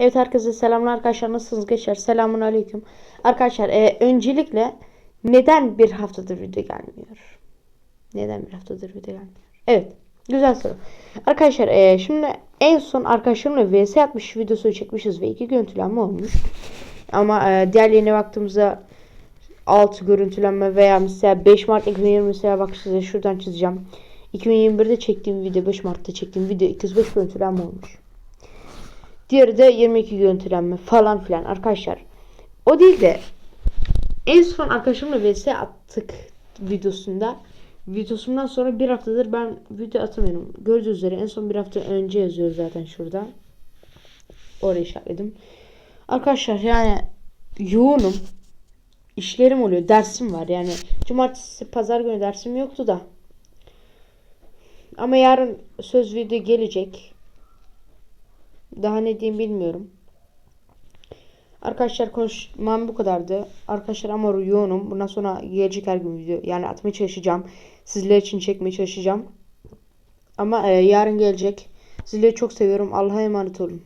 Evet herkese selamlar arkadaşlar. Nasılsınız gençler? Selamun aleyküm. Arkadaşlar e, öncelikle neden bir haftadır video gelmiyor? Neden bir haftadır video gelmiyor? Evet güzel soru. Arkadaşlar e, şimdi en son arkadaşlarımla vs atmış videosu çekmişiz ve iki görüntülenme olmuş. Ama e, diğerlerine baktığımızda 6 görüntülenme veya mesela 5 Mart 2020 mesela bak size şuradan çizeceğim. 2021'de çektiğim video 5 Mart'ta çektiğim video 205 görüntülenme olmuş Diğeri de 22 görüntülenme falan filan arkadaşlar. O değil de en son arkadaşımla vs attık videosunda. Videosundan sonra bir haftadır ben video atamıyorum. Gördüğünüz üzere en son bir hafta önce yazıyor zaten şurada. Oraya işaretledim. Arkadaşlar yani yoğunum. İşlerim oluyor. Dersim var yani. Cumartesi pazar günü dersim yoktu da. Ama yarın söz video gelecek. Daha ne diyeyim bilmiyorum. Arkadaşlar konuşmam bu kadardı. Arkadaşlar ama yoğunum. Bundan sonra gelecek her gün video. Yani atmaya çalışacağım. Sizler için çekmeye çalışacağım. Ama e, yarın gelecek. Sizleri çok seviyorum. Allah'a emanet olun.